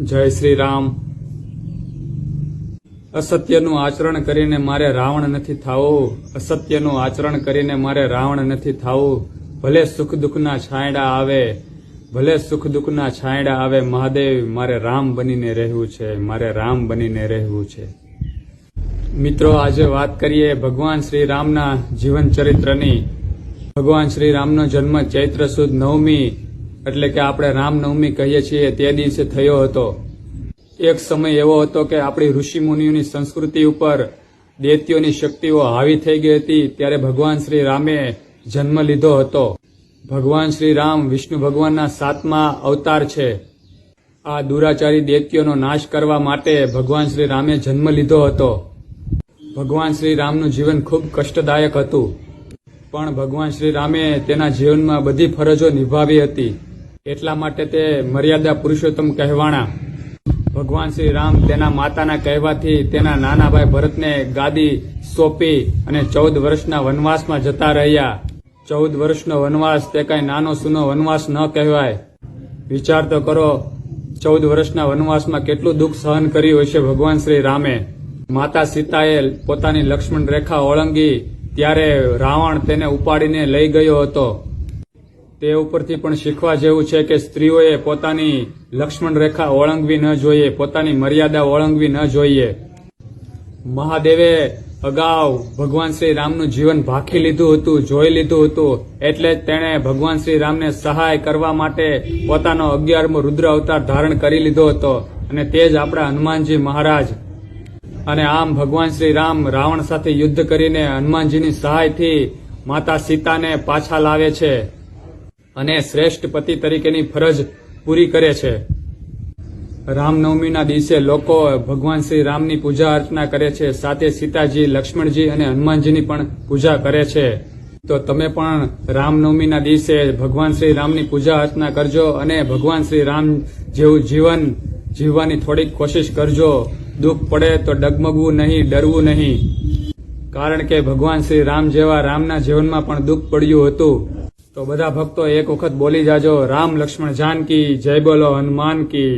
જય શ્રી રામ. અસત્યનું આચરણ કરીને મારે રાવણ નથી થાવું. અસત્યનું આચરણ કરીને મારે રાવણ નથી થાવું. ભલે સુખ દુઃખના છાંયડા આવે, ભલે સુખ દુઃખના છાંયડા આવે, મહાદેવ, મારે રામ બનીને રહેવું છે, મારે રામ બનીને રહેવું છે. મિત્રો, આજે વાત કરીએ ભગવાન શ્રી રામના જીવન ચરિત્રની. ભગવાન શ્રી રામનો જન્મ ચૈત્ર સુદ નવમી એટલે કે આપણે રામનવમી કહીએ છીએ, તે દિવસે થયો હતો. એક સમય એવો હતો કે આપણી ઋષિમુનિઓની સંસ્કૃતિ ઉપર દૈત્યોની શક્તિઓ હાવી થઈ ગઈ હતી, ત્યારે ભગવાન શ્રી રામે જન્મ લીધો હતો. ભગવાન શ્રી રામ વિષ્ણુ ભગવાનના સાતમા અવતાર છે. આ દુરાચારી દૈત્યોનો નાશ કરવા માટે ભગવાન શ્રી રામે જન્મ લીધો હતો. ભગવાન શ્રી રામનું જીવન ખૂબ કષ્ટદાયક હતું. પણ ભગવાન શ્રી રામે તેના જીવનમાં બધી ફરજો નિભાવી હતી. એટલા માટે તે મર્યાદા પુરુષોત્તમ કહેવાણા. ભગવાન શ્રી રામ તેના માતાના કહેવાથી તેના નાના ભાઈ ભરતને ગાદી સોંપી અને ચૌદ વર્ષના વનવાસમાં જતા રહ્યા. ચૌદ વર્ષનો વનવાસ તે કઈ નાનો સૂનો વનવાસ ન કહેવાય. વિચાર તો કરો, ચૌદ વર્ષના વનવાસમાં કેટલું દુઃખ સહન કર્યું હશે ભગવાન શ્રી રામે. માતા સીતાએ પોતાની લક્ષ્મણ રેખા ઓળંગી, ત્યારે રાવણ તેને ઉપાડીને લઈ ગયો હતો. તે ઉપરથી પણ શીખવા જેવું છે કે સ્ત્રીઓએ પોતાની લક્ષ્મણ રેખા ઓળંગવી ન જોઈએ, પોતાની મર્યાદા ઓળંગવી ન જોઈએ. મહાદેવે અગાઉ ભગવાન શ્રી રામનું જીવન ભાખી લીધું હતું, જોઈ લીધું હતું, એટલે જ તેણે ભગવાન શ્રી રામને સહાય કરવા માટે પોતાનો અગિયારમો રુદ્ર અવતાર ધારણ કરી લીધો હતો, અને તે જ આપણા હનુમાનજી મહારાજ. અને આમ ભગવાન શ્રી રામ રાવણ સાથે યુદ્ધ કરીને હનુમાનજીની સહાયથી માતા સીતાને પાછા લાવે છે. અને શ્રેષ્ઠ પતિ તરીકેની ફરજ પૂરી કરે છે. રામનવમીના દિવસે લોકો ભગવાન શ્રી રામની પૂજા અર્ચના કરે છે. સાથે સીતાજી, લક્ષ્મણજી અને હનુમાનજીની પણ પૂજા કરે છે. તો તમે પણ રામનવમીના દિવસે ભગવાન શ્રી રામની પૂજા અર્ચના કરજો અને ભગવાન શ્રી રામ જેવું જીવન જીવવાની થોડીક કોશિશ કરજો. દુઃખ પડે તો ડગમગવું નહીં, ડરવું નહીં. કારણ કે ભગવાન શ્રી રામ જેવા રામના જીવનમાં પણ દુઃખ પડ્યું હતું. તો બધા ભક્તો એક વખત બોલી જાજો રામ લક્ષ્મણ જાનકી જય બોલો હનુમાન કી